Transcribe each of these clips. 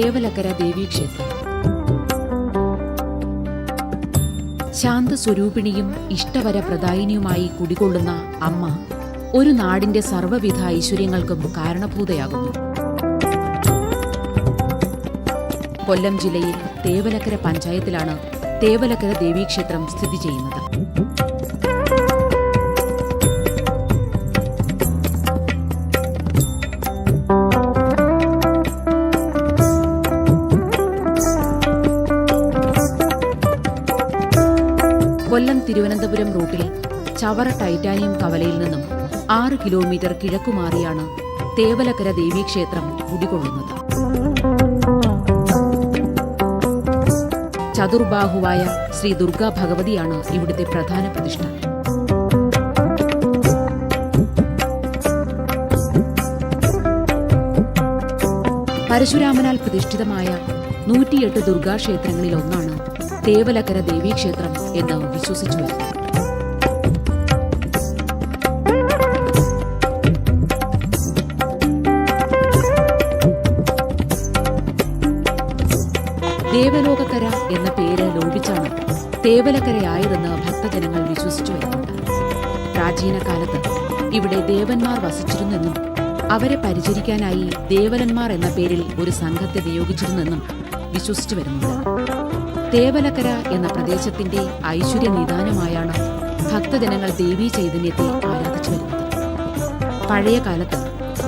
ഇത് തേവലക്കര ദേവീക്ഷേത്രം ശാന്തസ്വരൂപിണിയും ഇഷ്ടവര പ്രദായിനിയുമായി കുടികൊള്ളുന്ന അമ്മ ഒരു നാടിന്റെ സർവവിധ ഐശ്വര്യങ്ങൾക്കും കാരണഭൂതയാകുന്നു. കൊല്ലം ജില്ലയിൽ തേവലക്കര പഞ്ചായത്തിലാണ് തേവലക്കര ദേവീക്ഷേത്രം സ്ഥിതി ചെയ്യുന്നത്. തിരുവനന്തപുരം റൂട്ടിൽ ചവറ ടൈറ്റാനിയം കവലയിൽ നിന്നും ആറ് കിലോമീറ്റർ കിഴക്കുമാറിയാണ് തേവലക്കര ദേവീക്ഷേത്രം കുടികൊള്ളുന്നത്. ചതുർബാഹുവായ ശ്രീ ദുർഗാ ഭഗവതിയാണ് ഇവിടുത്തെ പ്രധാന പ്രതിഷ്ഠ. പരശുരാമനാൽ പ്രതിഷ്ഠിതമായ നൂറ്റിയെട്ട് ദുർഗാക്ഷേത്രങ്ങളിൽ ഒന്നാണ് തേവലക്കര ദേവീക്ഷേത്രം എന്ന് വിശ്വസിച്ചു വരുന്നു ദേവലോകക്കര എന്ന പേര് ലോപിച്ചാണ് തേവലക്കരയായതെന്ന് ഭക്തജനങ്ങൾ വിശ്വസിച്ചു വരുന്നുണ്ട്. പ്രാചീന കാലത്ത് ഇവിടെ ദേവന്മാർ വസിച്ചിരുന്നെന്നും അവരെ പരിചരിക്കാനായി ദേവലന്മാർ എന്ന പേരിൽ ഒരു സംഘത്തെ നിയോഗിച്ചിരുന്നെന്നും വിശ്വസിച്ചു വരുന്നുണ്ട് തേവലക്കര എന്ന പ്രദേശത്തിന്റെ ഐശ്വര്യ നിദാനമായാണ് ഭക്തജനങ്ങൾ ദേവീ ചൈതന്യത്തെ ആരാധിച്ചു വരുന്നത്. പഴയ കാലത്ത്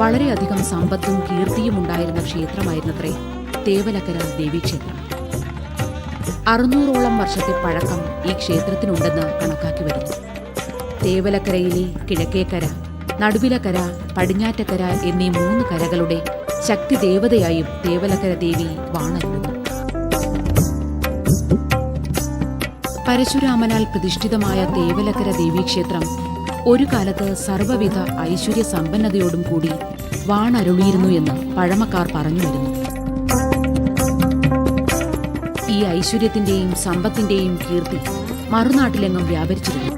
വളരെയധികം സമ്പത്തും കീർത്തിയും ഉണ്ടായിരുന്ന ക്ഷേത്രമായിരുന്നത്രേ തേവലക്കര ദേവീക്ഷേത്രം അറുന്നൂറോളം വർഷത്തെ പഴക്കം ഈ ക്ഷേത്രത്തിനുണ്ടെന്ന് കണക്കാക്കി വരുന്നു. തേവലക്കരയിലെ കിഴക്കേക്കര നടുവിലക്കര പടിഞ്ഞാറ്റക്കര എന്നീ മൂന്ന് കരകളുടെ ശക്തി ദേവതയായും തേവലക്കര ദേവി വാണരുന്നു. പരശുരാമനാൽ പ്രതിഷ്ഠിതമായ തേവലക്കര ദേവീക്ഷേത്രം ഒരു കാലത്ത് സർവവിധ ഐശ്വര്യ സമ്പന്നതയോടും കൂടി വാണരുളിയിരുന്നു എന്ന് പഴമക്കാർ പറഞ്ഞു വരുന്നു. ഈ ഐശ്വര്യത്തിന്റെയും സമ്പത്തിന്റെയും കീർത്തി മറുനാട്ടിലെങ്ങും വ്യാപരിച്ചിരുന്നു.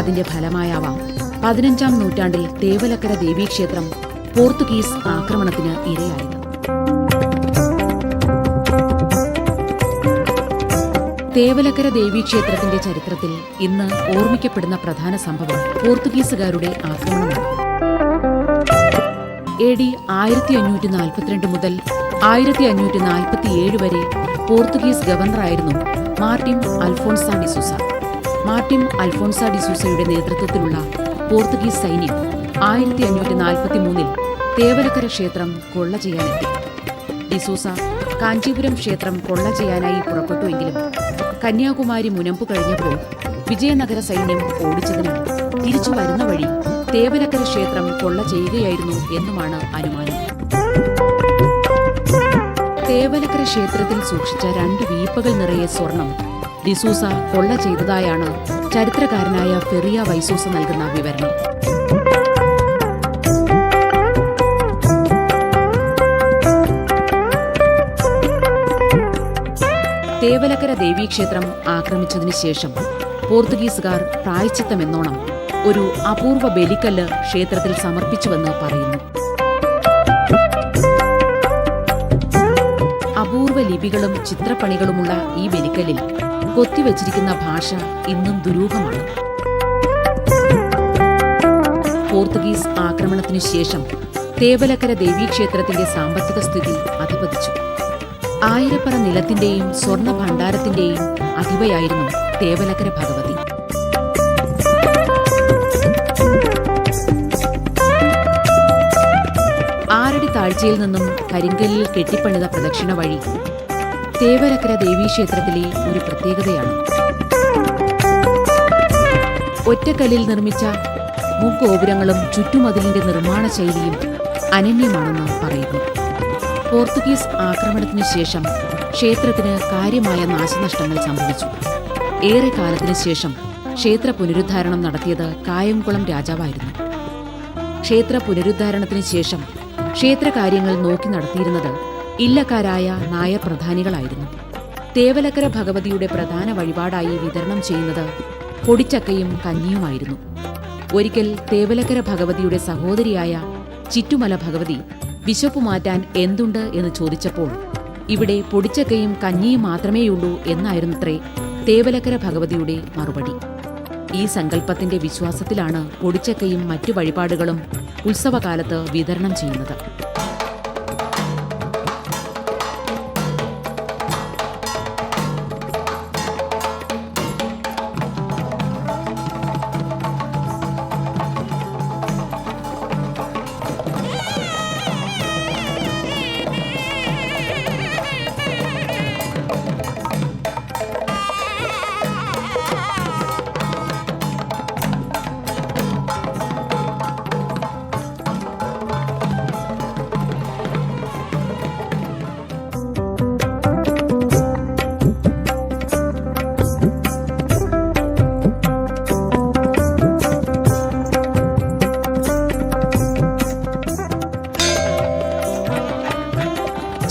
അതിന്റെ ഫലമായാവാം പതിനഞ്ചാം നൂറ്റാണ്ടിൽ തേവലക്കര ദേവീക്ഷേത്രം പോർത്തുഗീസ് ആക്രമണത്തിന് ഇരയായത്. തേവലക്കര ദേവീക്ഷേത്രത്തിന്റെ ചരിത്രത്തിൽ ഇന്ന് ഓർമ്മിക്കപ്പെടുന്ന പ്രധാന സംഭവം പോർത്തുഗീസുകാരുടെ ആക്രമണമാണ്. എ ഡി ആയിരത്തി അഞ്ഞൂറ്റി നാൽപ്പത്തിരണ്ട് മുതൽ ആയിരത്തി അഞ്ഞൂറ്റി നാൽപ്പത്തിയേഴ് വരെ Portuguese ഗവർണറായിരുന്നു Martin Alfonso D'Souza Martin Alfonso ഡിസൂസയുടെ നേതൃത്വത്തിലുള്ള പോർത്തുഗീസ് സൈന്യം ആയിരത്തി അഞ്ഞൂറ്റി നാൽപ്പത്തി മൂന്നിൽ തേവലക്കര ക്ഷേത്രം കൊള്ള ചെയ്യാനെത്തി. ഡിസൂസ കാഞ്ചീപുരം ക്ഷേത്രം കൊള്ള ചെയ്യാനായി പുറപ്പെട്ടുവെങ്കിലും കന്യാകുമാരി മുനമ്പ് കഴിഞ്ഞപ്പോൾ വിജയനഗര സൈന്യം ഓടിച്ചതിനാൽ തിരിച്ചു വരുന്ന വഴി തേവലക്കര ക്ഷേത്രം കൊള്ള ചെയ്യുകയായിരുന്നു എന്നുമാണ് അനുമാനം. തേവലക്കര ക്ഷേത്രത്തിൽ സൂക്ഷിച്ച രണ്ട് വീപ്പകൾ നിറയെ സ്വർണം ഡിസൂസ കൊള്ള ചെയ്തതായാണ് ചരിത്രകാരനായ ഫെറിയ വൈസൂസ നൽകുന്ന വിവരണം. തേവലക്കര ദേവീക്ഷേത്രം ആക്രമിച്ചതിനു ശേഷം പോർത്തുഗീസുകാർ പ്രായച്ചിത്തമെന്നോണം ഒരു അപൂർവ ബലിക്കല്ല് ക്ഷേത്രത്തിൽ സമർപ്പിച്ചുവെന്ന് പറയുന്നു. അപൂർവ ലിപികളും ചിത്രപ്പണികളുമുള്ള ഈ ബലിക്കല്ലിൽ കൊത്തിവച്ചിരിക്കുന്ന ഭാഷ ഇന്നും ദുരൂഹമാണ്. പോർത്തുഗീസ് ആക്രമണത്തിനു ശേഷം തേവലക്കര ദേവീക്ഷേത്രത്തിന്റെ സാമ്പത്തിക സ്ഥിതി അധപതിച്ചു. ആയിരപ്പറ നിലത്തിന്റെയും സ്വർണ ഭണ്ഡാരത്തിന്റെയും അധിപയായിരുന്നു തേവലക്കര ഭഗവതി. ആറടി താഴ്ചയിൽ നിന്നും കരിങ്കല്ലിൽ കെട്ടിപ്പണിത പ്രദക്ഷിണ വഴി തേവലക്കര ദേവീക്ഷേത്രത്തിലെ ഒരു പ്രത്യേകതയാണ്. ഒറ്റക്കല്ലിൽ നിർമ്മിച്ച മുഗോപുരങ്ങളും ചുറ്റുമതിലിന്റെ നിർമ്മാണ ശൈലിയും അനന്യമാണെന്ന് പറയുന്നു. പോർത്തുഗീസ് ആക്രമണത്തിനു ശേഷം ക്ഷേത്രത്തിന് കാര്യമായ നാശനഷ്ടങ്ങൾ സംഭവിച്ചു. ഏറെ കാലത്തിനു ശേഷം ക്ഷേത്ര പുനരുദ്ധാരണം നടത്തിയത് കായംകുളം രാജാവായിരുന്നു. ക്ഷേത്ര പുനരുദ്ധാരണത്തിന് ശേഷം ക്ഷേത്രകാര്യങ്ങൾ നോക്കി നടത്തിയിരുന്നത് ഇല്ലക്കാരായ നായർ പ്രധാനികളായിരുന്നു തേവലക്കര ഭഗവതിയുടെ പ്രധാന വഴിപാടായി വിതരണം ചെയ്യുന്നത് പൊടിച്ചക്കയും കഞ്ഞിയുമായിരുന്നു. ഒരിക്കൽ തേവലക്കര ഭഗവതിയുടെ സഹോദരിയായ ചിറ്റുമല ഭഗവതി വിശപ്പു മാറ്റാൻ എന്തുണ്ട് എന്ന് ചോദിച്ചപ്പോൾ ഇവിടെ പൊടിച്ചക്കയും കഞ്ഞിയും മാത്രമേയുള്ളൂ എന്നായിരുന്നത്രേ തേവലക്കര ഭഗവതിയുടെ മറുപടി. ഈ സങ്കല്പത്തിന്റെ വിശ്വാസത്തിലാണ് പൊടിച്ചക്കയും മറ്റു വഴിപാടുകളും ഉത്സവകാലത്ത് വിതരണം ചെയ്യുന്നത്.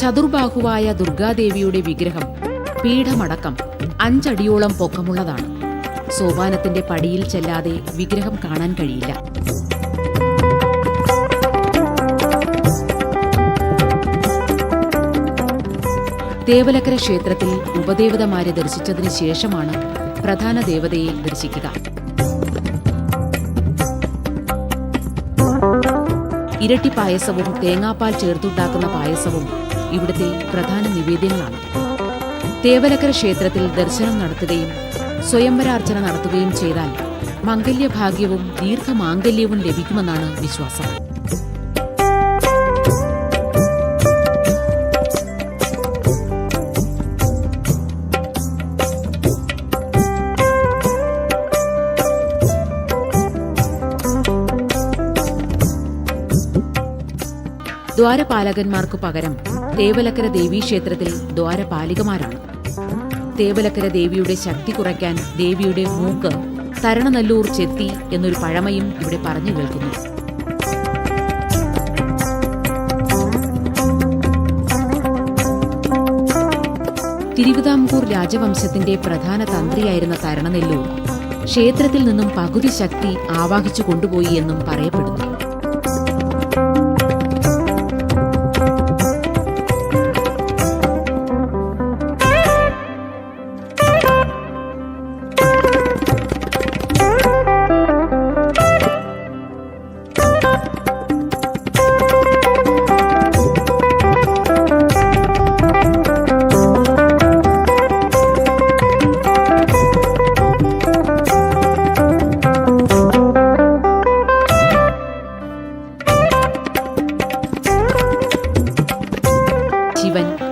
ചതുർബാഹുവായ ദുർഗാദേവിയുടെ വിഗ്രഹം പീഠമടക്കം അഞ്ചടിയോളം പൊക്കമുള്ളതാണ്. സോപാനത്തിന്റെ പടിയിൽ ചെല്ലാതെ വിഗ്രഹം കാണാൻ കഴിയില്ല. ദേവലക്കര ക്ഷേത്രത്തിൽ ഉപദേവതമാരെ ദർശിച്ചതിന് ശേഷമാണ് പ്രധാന ദേവതയെ ദർശിക്കുക. ഇരട്ടി പായസവും തേങ്ങാപ്പാൽ ചേർത്തുണ്ടാക്കുന്ന പായസവും ഇവിടുത്തെ പ്രധാന നിവേദ്യങ്ങളാണ്. തേവലക്കര ക്ഷേത്രത്തിൽ ദർശനം നടത്തുകയും സ്വയംവരാർച്ചന നടത്തുകയും ചെയ്താൽ മംഗല്യഭാഗ്യവും ദീർഘമാംഗല്യവും ലഭിക്കുമെന്നാണ് വിശ്വാസം. ദ്വാരപാലകന്മാർക്കു പകരം തേവലക്കര ദേവീക്ഷേത്രത്തിൽ ദ്വാരപാലികമാരാണ്. തേവലക്കര ദേവിയുടെ ശക്തി കുറയ്ക്കാൻ ദേവിയുടെ മൂക്ക് തരണനല്ലൂർ ചെത്തി എന്നൊരു പഴമയും ഇവിടെ പറഞ്ഞു കേൾക്കുന്നു. തിരുവിതാംകൂർ രാജവംശത്തിന്റെ പ്രധാന തന്ത്രിയായിരുന്ന തരണനെല്ലൂർ ക്ഷേത്രത്തിൽ നിന്നും പകുതി ശക്തി ആവാഹിച്ചു കൊണ്ടുപോയി എന്നും പറയപ്പെടുന്നു.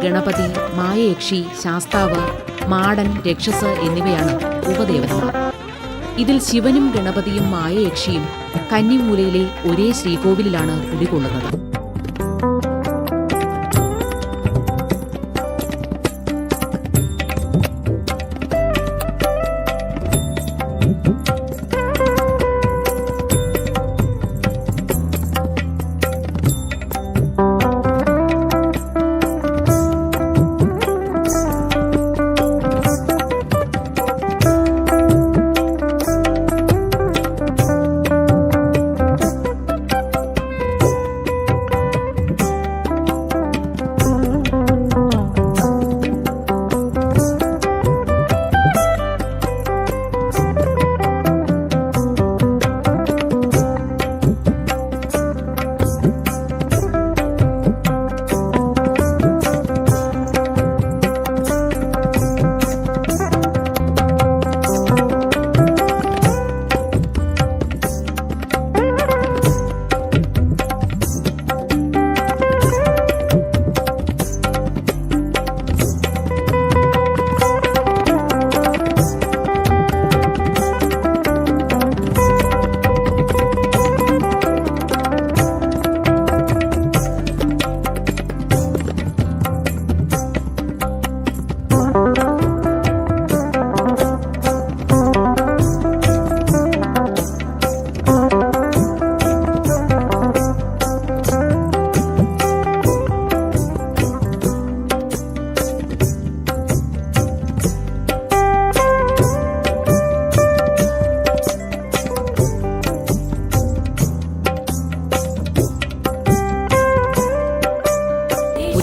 ഗണപതി മായയക്ഷി ശാസ്താവ് മാടൻ രക്ഷസ് എന്നിവയാണ് ഉപദേവതമാർ ഇതിൽ ശിവനും ഗണപതിയും മായയക്ഷിയും കന്നിമൂലയിലെ ഒരേ ശ്രീകോവിലിലാണ് കുടികൊള്ളുന്നത്.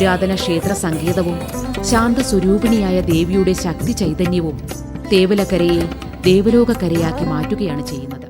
പുരാതന ക്ഷേത്ര സങ്കേതവും ശാന്തസ്വരൂപിണിയായ ദേവിയുടെ ശക്തി ചൈതന്യവും തേവലക്കരയെ ദേവലോകക്കരയാക്കി മാറ്റുകയാണ് ചെയ്യുന്നത്.